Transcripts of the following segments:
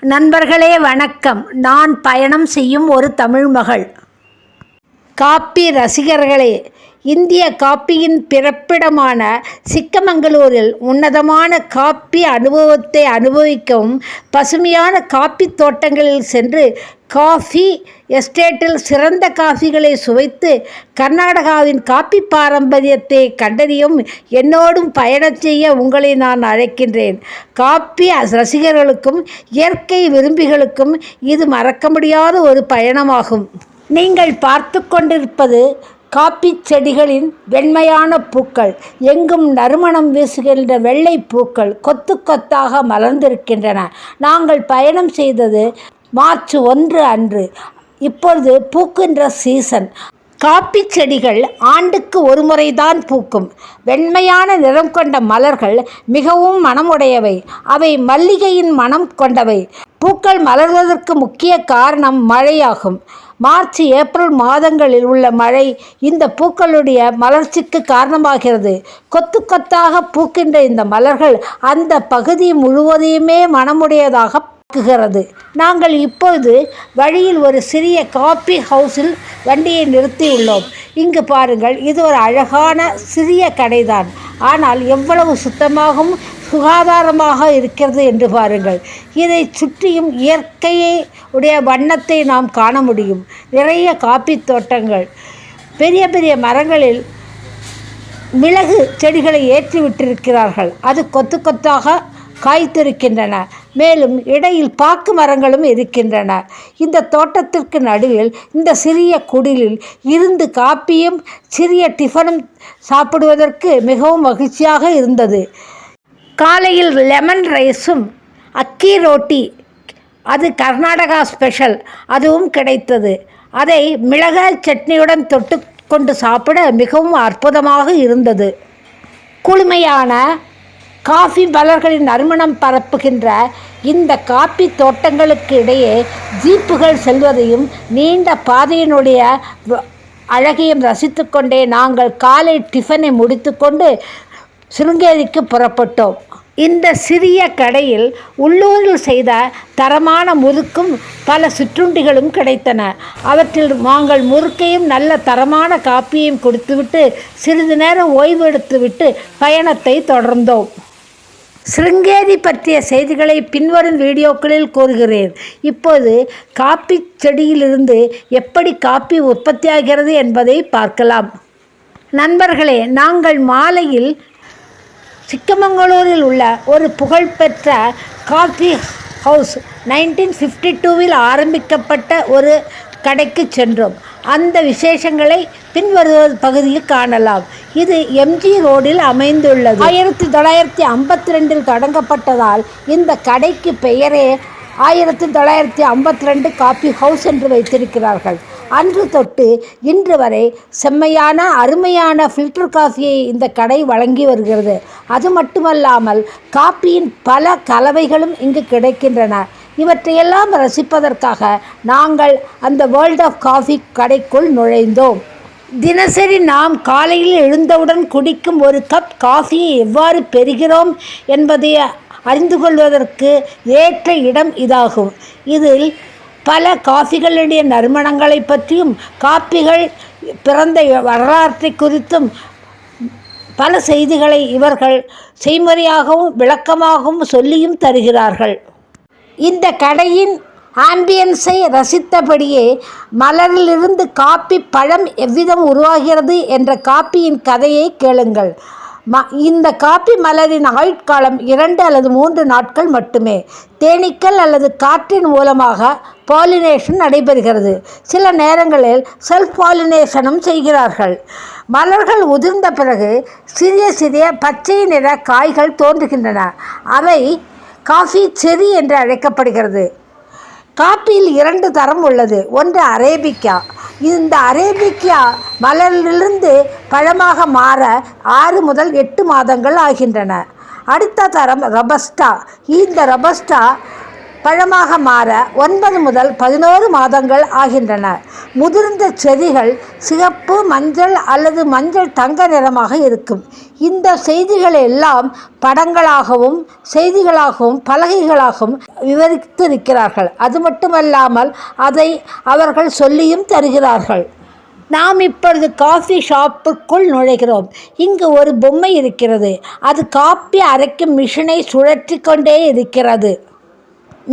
நண்பர்களே வணக்கம். நான் பயணம் செய்யும் ஒரு தமிழ் மகள். காப்பி ரசிகர்களே இந்திய காப்பியின் பிறப்பிடமான சிக்கமங்களூரில் உன்னதமான காப்பி அனுபவத்தை அனுபவிக்கவும் பசுமையான காப்பி தோட்டங்களில் சென்று காஃபி எஸ்டேட்டில் சிறந்த காஃபிகளை சுவைத்து கர்நாடகாவின் காப்பி பாரம்பரியத்தை கண்டறியும் என்னோடும் பயணம் செய்ய உங்களை நான் அழைக்கின்றேன். காப்பி ரசிகர்களுக்கும் இயற்கை விரும்பிகளுக்கும் இது மறக்க முடியாத ஒரு பயணமாகும். நீங்கள் பார்த்து கொண்டிருப்பது காப்பி செடிகளின் வெண்மையான பூக்கள் எங்கும் நறுமணம் வீசுகின்ற வெள்ளை பூக்கள் கொத்து கொத்தாக மலர்ந்திருக்கின்றன. நாங்கள் பயணம் செய்தது மார்ச் ஒன்று அன்று. இப்பொழுது பூக்கின்ற சீசன். காப்பி செடிகள் ஆண்டுக்கு ஒரு முறைதான் பூக்கும். வெண்மையான நிறம் கொண்ட மலர்கள் மிகவும் மனமுடையவை. அவை மல்லிகையின் மனம் கொண்டவை. பூக்கள் மலர்வதற்கு முக்கிய காரணம் மழையாகும். மார்ச் ஏப்ரல் மாதங்களில் உள்ள மழை இந்த பூக்களுடைய மலர்ச்சிக்கு காரணமாகிறது. கொத்து கொத்தாக பூக்கின்ற இந்த மலர்கள் அந்த பகுதி முழுவதையுமே மனமுடையதாக ஆக்குகிறது நாங்கள் இப்பொழுது வழியில் ஒரு சிறிய காப்பி ஹவுஸில் வண்டியை நிறுத்தியுள்ளோம். இங்கு பாருங்கள் இது ஒரு அழகான சிறிய கடைதான். ஆனால் எவ்வளவு சுத்தமாகவும் சுகாதாரமாக இருக்கிறது என்று பாருங்கள். இதை சுற்றியும் இயற்கையை உடைய வண்ணத்தை நாம் காண முடியும். நிறைய காப்பி தோட்டங்கள் பெரிய பெரிய மரங்களில் மிளகு செடிகளை ஏற்றி விட்டிருக்கிறார்கள். அது கொத்து கொத்தாக காய்த்திருக்கின்றன. மேலும் இடையில் பாக்கு மரங்களும் இருக்கின்றன. இந்த தோட்டத்திற்கு நடுவில் இந்த சிறிய குடிலில் இருந்து காப்பியும் சிறிய டிஃபனும் சாப்பிடுவதற்கு மிகவும் மகிழ்ச்சியாக இருந்தது. காலையில் லெமன் ரைஸும் அக்கி ரோட்டி அது கர்நாடகா ஸ்பெஷல் அதுவும் கிடைத்தது. அதை மிளகாய் சட்னியுடன் தொட்டு கொண்டு சாப்பிட மிகவும் அற்புதமாக இருந்தது. குளுமையான காஃபி மலர்களின் நறுமணம் பரப்புகின்ற இந்த காப்பி தோட்டங்களுக்கு இடையே ஜீப்புகள் செல்வதையும் நீண்ட பாதையினுடைய அழகையும் ரசித்து கொண்டே நாங்கள் காலை டிஃபனை முடித்துக்கொண்டு சிருங்கேரிக்கு புறப்பட்டோம். இந்த சிறிய கடையில் உள்ளூரில் செய்த தரமான முறுக்கும் பல சிற்றுண்டிகளும் கிடைத்தன. அவற்றில் நாங்கள் முறுக்கையும் நல்ல தரமான காப்பியையும் கொடுத்துவிட்டு சிறிது நேரம் ஓய்வு எடுத்துவிட்டு பயணத்தை தொடர்ந்தோம். சிருங்கேரி பற்றிய செய்திகளை பின்வரும் வீடியோக்களில் கூறுகிறேன். இப்போது காப்பி செடியிலிருந்து எப்படி காப்பி உற்பத்தியாகிறது என்பதை பார்க்கலாம். நண்பர்களே நாங்கள் மாலையில் சிக்கமங்களூரில் உள்ள ஒரு புகழ்பெற்ற காஃபி ஹவுஸ் நைன்டீன் ஃபிஃப்டி டூவில் ஆரம்பிக்கப்பட்ட ஒரு கடைக்கு சென்றோம். அந்த விசேஷங்களை பின்வருவது பகுதியில் காணலாம். இது எம்ஜி ரோடில் அமைந்துள்ளது. ஆயிரத்தி தொள்ளாயிரத்தி ஐம்பத்தி ரெண்டில் தொடங்கப்பட்டதால் இந்த கடைக்கு பெயரே ஆயிரத்தி தொள்ளாயிரத்தி ஐம்பத்தி ரெண்டு காஃபி ஹவுஸ் என்று வைத்திருக்கிறார்கள். அன்று தொட்டு இன்று வரை செம்மையான அருமையான ஃபில்டர் காஃபியை இந்த கடை வழங்கி வருகிறது. அது மட்டுமல்லாமல் காப்பியின் பல கலவைகளும் இங்கு கிடைக்கின்றன. இவற்றையெல்லாம் ரசிப்பதற்காக நாங்கள் அந்த வேர்ல்ட் ஆஃப் காஃபி கடைக்குள் நுழைந்தோம். தினசரி நாம் காலையில் எழுந்தவுடன் குடிக்கும் ஒரு கப் காஃபியை எவ்வாறு பெறுகிறோம் என்பதை அறிந்து கொள்வதற்கு ஏற்ற இடம் இதாகும். இதில் பல காஃபிகளுடைய நறுமணங்களை பற்றியும் காப்பிகள் பிறந்த வரலாற்றை குறித்தும் பல செய்திகளை இவர்கள் செய்முறையாகவும் விளக்கமாகவும் சொல்லியும் தருகிறார்கள். இந்த கடையின் ஆம்பியன்ஸை ரசித்தபடியே மலரிலிருந்து காப்பி பழம் எவ்விதம் உருவாகிறது என்ற காப்பியின் கதையை கேளுங்கள். ம இந்த காப்பி மலரின் ஆயுட்காலம் இரண்டு அல்லது மூன்று நாட்கள் மட்டுமே. தேனீக்கள் அல்லது காற்றின் மூலமாக பாலினேஷன் நடைபெறுகிறது. சில நேரங்களில் செல்ஃப் பாலினேஷனும் செய்கிறார்கள். மலர்கள் உதிர்ந்த பிறகு சிறிய சிறிய பச்சை நிற காய்கள் தோன்றுகின்றன. அவை காஃபி செரி என்று அழைக்கப்படுகிறது. காப்பியில் இரண்டு தரம் உள்ளது. ஒன்று அரேபிக்கா. இந்த அரேபிக்கா மலரிலிருந்து பழமாக மாற ஆறு முதல் எட்டு மாதங்கள் ஆகின்றன. அடுத்த தரம் ரபஸ்டா இந்த ரபஸ்டா பழமாக மாற ஒன்பது முதல் பதினோரு மாதங்கள் ஆகின்றன. முதிர்ந்த செடிகள் சிகப்பு மஞ்சள் அல்லது மஞ்சள் தங்க நிறமாக இருக்கும். இந்த செய்திகள் எல்லாம் படங்களாகவும் செய்திகளாகவும் பலகைகளாகவும் விவரித்திருக்கிறார்கள். அது மட்டுமல்லாமல் அதை அவர்கள் சொல்லியும் தருகிறார்கள். நாம் இப்பொழுது காஃபி ஷாப்புக்குள் நுழைகிறோம். இங்கு ஒரு பொம்மை இருக்கிறது. அது காப்பி அரைக்கும் மிஷினை சுழற்றி கொண்டே இருக்கிறது.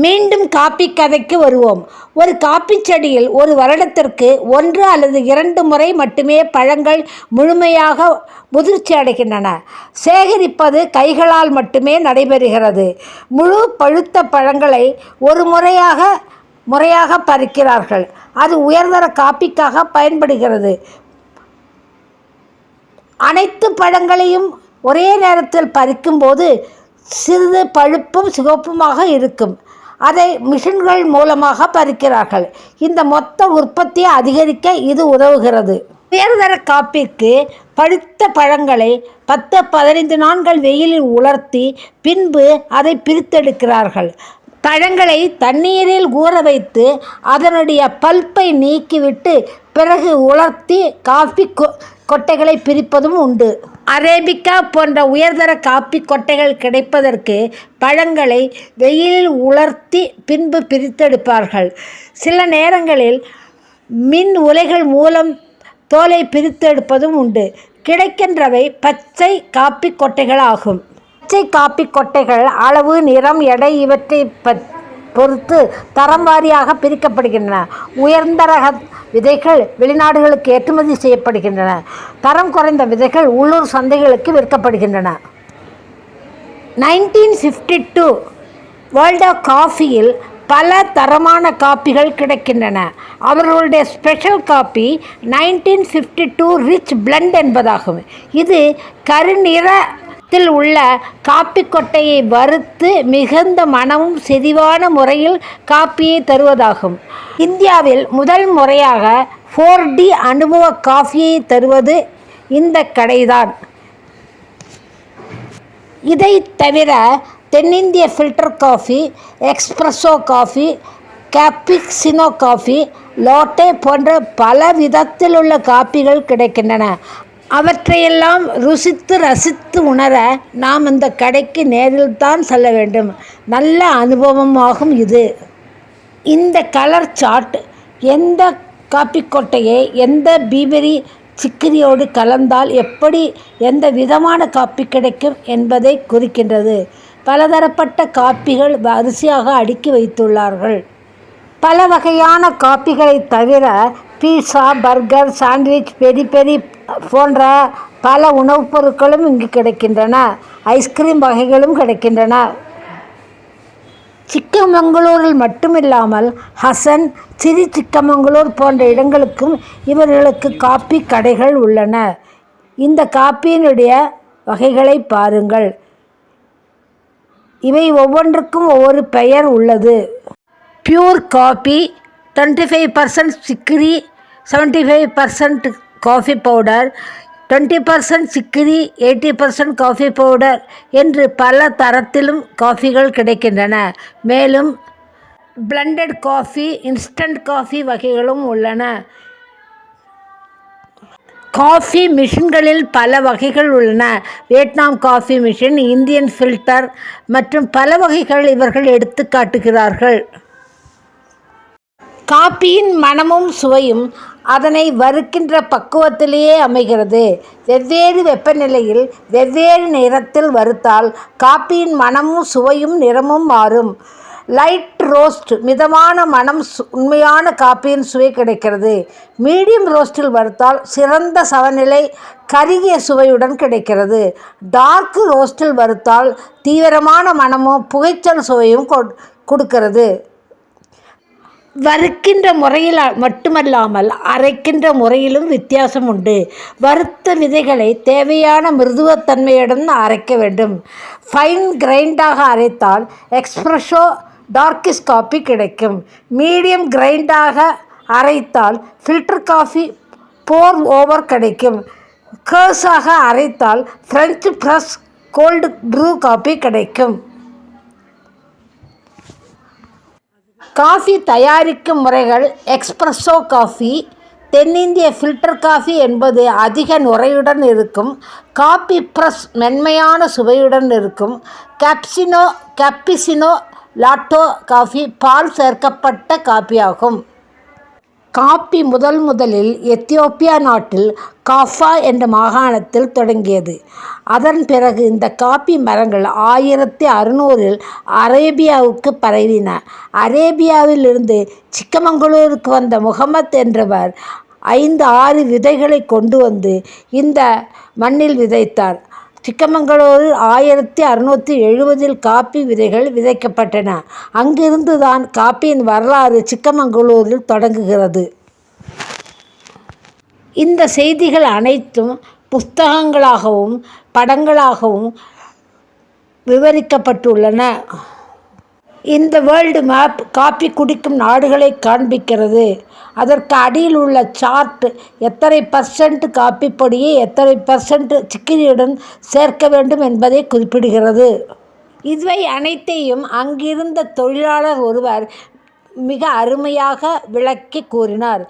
மீண்டும் காப்பி கதைக்கு வருவோம். ஒரு காப்பி செடியில் ஒரு வருடத்திற்கு ஒன்று அல்லது இரண்டு முறை மட்டுமே பழங்கள் முழுமையாக முதிர்ச்சி அடைகின்றன. சேகரிப்பது கைகளால் மட்டுமே நடைபெறுகிறது. முழு பழுத்த பழங்களை ஒரு முறையாக முறையாக பறிக்கிறார்கள். அது உயர்தர காப்பிக்காக பயன்படுகிறது. அனைத்து பழங்களையும் ஒரே நேரத்தில் பறிக்கும்போது சிறிது பழுப்பும் சிவப்புமாக இருக்கும். அதை மிஷின்கள் மூலமாக பறிக்கிறார்கள். இந்த மொத்த உற்பத்தியை அதிகரிக்க இது உதவுகிறது. உயர்தர காப்பிற்கு பழுத்த பழங்களை பத்து பதினைந்து நாட்கள் வெயிலில் உலர்த்தி பின்பு அதை பிரித்தெடுக்கிறார்கள். பழங்களை தண்ணீரில் ஊற வைத்து அதனுடைய பல்ப்பை நீக்கிவிட்டு பிறகு உலர்த்தி காஃபி கொ கொட்டைகளை பிரிப்பதும் உண்டு. அரேபிக்கா போன்ற உயர்தர காப்பி கொட்டைகள் கிடைப்பதற்கு பழங்களை வெயிலில் உலர்த்தி பின்பு பிரித்தெடுப்பார்கள். சில நேரங்களில் மின் உலைகள் மூலம் தோலை பிரித்தெடுப்பதும் உண்டு. கிடைக்கின்றவை பச்சை காப்பி கொட்டைகள் ஆகும் பச்சை காப்பி கொட்டைகள் அளவு நிறம் எடை இவற்றை பொறுத்து தரம் வாரியாக பிரிக்கப்படுகின்றன. உயர்ந்த ரக விதைகள் வெளிநாடுகளுக்கு ஏற்றுமதி செய்யப்படுகின்றன. தரம் குறைந்த விதைகள் உள்ளூர் சந்தைகளுக்கு விற்கப்படுகின்றன. நைன்டீன் ஃபிஃப்டி டூ வேர்ல்ட் காஃபியில் பல தரமான காப்பிகள் கிடைக்கின்றன. அவர்களுடைய special coffee nineteen fifty two rich blend என்பதாகும். இது கருநிற த்தில் உள்ள காப்பி கொட்டையை வறுத்து மிகுந்த மனமும் செறிவான முறையில் காப்பியை தருவதாகும். இந்தியாவில் முதல் முறையாக ஃபோர் டி அனுபவ காஃபியை தருவது இந்த கடைதான். இதை தவிர தென்னிந்திய filter coffee espresso coffee cappuccino coffee latte போன்ற பல விதத்தில் உள்ள காப்பிகள் கிடைக்கின்றன. அவற்றையெல்லாம் ருசித்து ரசித்து உணர நாம் இந்த கடைக்கு நேரில் தான் செல்ல வேண்டும். நல்ல அனுபவமாகும் இது. இந்த கலர் சாட் எந்த காப்பி கொட்டையை எந்த பீபரி சிக்கிரியோடு கலந்தால் எப்படி எந்த விதமான காப்பி கிடைக்கும் என்பதை குறிக்கின்றது. பலதரப்பட்ட காப்பிகள் வரிசையாக அடுக்கி வைத்துள்ளார்கள். பல வகையான காப்பிகளை தவிர பீஸா பர்கர் சாண்ட்விச் பெரி பெரி போன்ற பல உணவுப் பொருட்களும் இங்கு கிடைக்கின்றன. ஐஸ்கிரீம் வகைகளும் கிடைக்கின்றன. சிக்கமங்களூரில் மட்டுமில்லாமல் ஹசன் சிறி சிக்கமங்களூர் போன்ற இடங்களுக்கும் இவர்களுக்கு காப்பி கடைகள் உள்ளன. இந்த காப்பியினுடைய வகைகளை பாருங்கள். இவை ஒவ்வொன்றுக்கும் ஒவ்வொரு பெயர் உள்ளது. Pure coffee twenty five percent chicory seventy five percent coffee powder twenty percent chicory eighty percent coffee powder என்று பல தரத்திலும் காஃபிகள் கிடைக்கின்றன. மேலும் பிளண்டட் காஃபி இன்ஸ்டன்ட் காஃபி வகைகளும் உள்ளன. காஃபி மிஷின்களில் பல வகைகள் உள்ளன. Vietnam coffee machine Indian filter மற்றும் பல வகைகள் இவர்கள் எடுத்து காட்டுகிறார்கள். காப்பியின் மனமும் சுவையும் அதனை வறுக்கின்ற பக்குவத்திலேயே அமைகிறது. வெவ்வேறு வெப்பநிலையில் வெவ்வேறு நிறத்தில் வறுத்தால் காப்பியின் மனமும் சுவையும் நிறமும் மாறும். லைட் ரோஸ்ட் மிதமான மனம் உண்மையான காப்பியின் சுவை கிடைக்கிறது. மீடியம் ரோஸ்டில் வறுத்தால் சிறந்த சவநிலை கருகிய சுவையுடன் கிடைக்கிறது. டார்க் ரோஸ்டில் வறுத்தால் தீவிரமான மனமும் புகைச்சல் சுவையும் கொடுக்கிறது. வறுக்கின்ற முறையில் மட்டுமல்லாமல் அரைக்கின்ற முறையிலும் வித்தியாசம் உண்டு வறுத்த விதைகளை தேவையான மிருதுவத்தன்மையுடன் அரைக்க வேண்டும். ஃபைன் கிரைண்டாக அரைத்தால் எக்ஸ்ப்ரெஷோ டார்க்கிஸ் காஃபி கிடைக்கும். மீடியம் கிரைண்டாக அரைத்தால் ஃபில்டர் காஃபி போர் ஓவர் கிடைக்கும். கேர்ஸாக அரைத்தால் French press cold brew coffee கிடைக்கும். காஃபி தயாரிக்கும் முறைகள் எக்ஸ்பிரஸோ காஃபி தென்னிந்திய ஃபில்டர் காஃபி என்பது அதிக நுரையுடன் இருக்கும் காபி ப்ரஸ் மென்மையான சுவையுடன் இருக்கும் கேப்சினோ கேப்பிசினோ லாட்டோ காஃபி பால் சேர்க்கப்பட்ட காஃபியாகும். காப்பி முதல் முதலில் எத்தியோப்பியா நாட்டில் காஃபா என்ற மாகாணத்தில் தொடங்கியது. அதன் பிறகு இந்த காப்பி மரங்கள் ஆயிரத்தி அறுநூறில் அரேபியாவுக்கு பரவின. அரேபியாவிலிருந்து சிக்கமங்களூருக்கு வந்த முகமத் என்றவர் ஐந்து ஆறு விதைகளை கொண்டு வந்து இந்த மண்ணில் விதைத்தார். சிக்கமங்களூரில் ஆயிரத்தி அறுநூற்றி எழுபதில் காப்பி விதைகள் விதைக்கப்பட்டன. அங்கிருந்து தான் காப்பியின் வரலாறு சிக்கமங்களூரில் தொடங்குகிறது. இந்த செய்திகள் அனைத்தும் புஸ்தகங்களாகவும் படங்களாகவும் விவரிக்கப்பட்டுள்ளன. இந்த வேர்ல்டு மேப் காப்பி குடிக்கும் நாடுகளை காண்பிக்கிறது. அதற்கு அடியில் உள்ள சார்ட் எத்தனை பர்சன்ட் காப்பி பொடியை எத்தனை பர்சன்ட் சிக்கிரியுடன் சேர்க்க வேண்டும் என்பதை குறிப்பிடுகிறது. இவை அனைத்தையும் அங்கிருந்த தொழிலாளர் ஒருவர் மிக அருமையாக விளக்கி கூறினார்.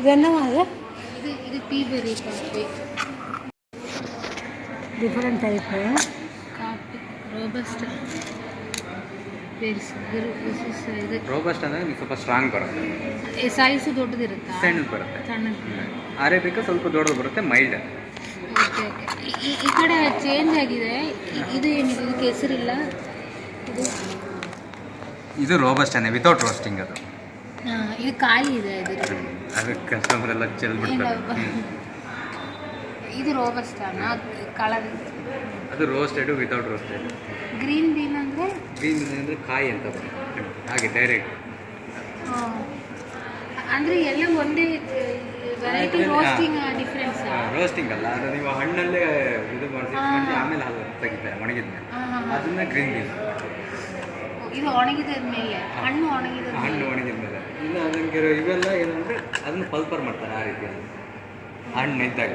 இது என்னவா இது இது ಡಿಫರೆಂಟ್ ಟೈಪ್ ಕಾಫಿ ರೋಬಸ್ಟ್ ಇದು ರೋಬಸ್ಟ್ ಅಂದರೆ ನಿಮ್ಗೆ ಸ್ವಲ್ಪ ಸ್ಟ್ರಾಂಗ್ ಬರುತ್ತೆ. ಸೈಜು ದೊಡ್ಡದಿರುತ್ತೆ? ಸಣ್ಣದು ಬರುತ್ತೆ. ಸಣ್ಣದು ಅರೇಬಿಕ ಸ್ವಲ್ಪ ದೊಡ್ಡದು ಬರುತ್ತೆ ಮೈಲ್ಡ್ ಓಕೆ ಈ ಕಡೆ ಚೇಂಜ್ ಆಗಿದೆ. ಇದು ಏನಿದೆ? ಇದು ಹೆಸರಿಲ್ಲ ಇದು? ಇದು ರೋಬಸ್ಟ್ ಅನ್ನೇ ವಿತೌಟ್ ರೋಸ್ಟಿಂಗ್ ಅದು. ಇದು ಕಾಯಿ ಇದೆ ಅದು ಅದಕ್ಕೆ ಕಸ್ಟಮರ್ ಎಲ್ಲ ಚೆಲ್ಬಿಡ್ತಾರೆ. ಇದು ರೋಬಸ್ಟ್ ಅನ್ನ ಕಲರ್ ಅದು roasted without roasted green bean ಅಂದರೆ? ಗ್ರೀನ್ ಬೀನ್ ಅಂದರೆ ಕಾಯಿ ಅಂತ ಬರುತ್ತೆ. ಹಾಗೆ ಡೈರೆಕ್ಟ್ ಅಂದರೆ ಎಲ್ಲ ಒಂದೇ ವೆರೈಟಿ ರೋಸ್ಟಿಂಗ್ ಡಿಫ್ರೆನ್ಸ್ ರೋಸ್ಟಿಂಗ್ ಅಲ್ಲ. ಅದು ನೀವು ಹಣ್ಣಲ್ಲೇ ಇದು ಮಾಡಿ. ಆಮೇಲೆ ಅದು ತೆಗಿತಾರೆ ಒಣಗಿದ್ಮೇಲೆ. ಮೇಲೆ ಅದನ್ನ ಗ್ರೀನ್ ಬೀನ್ ಇದು ಒಣಗಿದ ಮೇಲೆ ಹಣ್ಣು ಒಣಗಿದ ಹಣ್ಣು ಒಣಗಿದ್ಮೇಲೆ. ಇನ್ನು ಅದಕ್ಕೆ ಇವೆಲ್ಲ ಏನಂದರೆ ಅದನ್ನ ಪಲ್ಪರ್ ಮಾಡ್ತಾರೆ ಆ ರೀತಿಯಲ್ಲಿ. ಹಣ್ಣು ಇದ್ದಾಗ.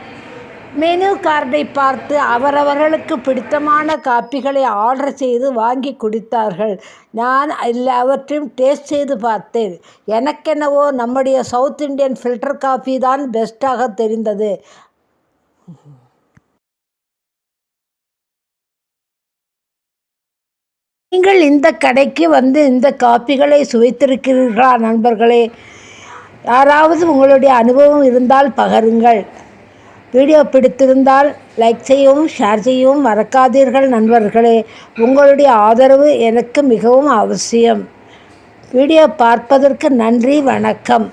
மெனு கார்டை பார்த்து அவரவர்களுக்கு பிடித்தமான காப்பிகளை ஆர்டர் செய்து வாங்கி குடித்தார்கள். நான் எல்லாவற்றையும் டேஸ்ட் செய்து பார்த்தேன். எனக்கென்னவோ நம்முடைய சவுத் இந்தியன் ஃபில்டர் காஃபி தான் பெஸ்ட்டாக தெரிந்தது. நீங்கள் இந்த கடைக்கு வந்து இந்த காப்பிகளை சுவைத்திருக்கிறீர்களா நண்பர்களே? யாராவது உங்களுடைய அனுபவம் இருந்தால் பகருங்கள். வீடியோ பிடித்திருந்தால் லைக் செய்யவும் ஷேர் செய்யவும் மறக்காதீர்கள் நண்பர்களே. உங்களுடைய ஆதரவு எனக்கு மிகவும் அவசியம். வீடியோ பார்ப்பதற்கு நன்றி வணக்கம்.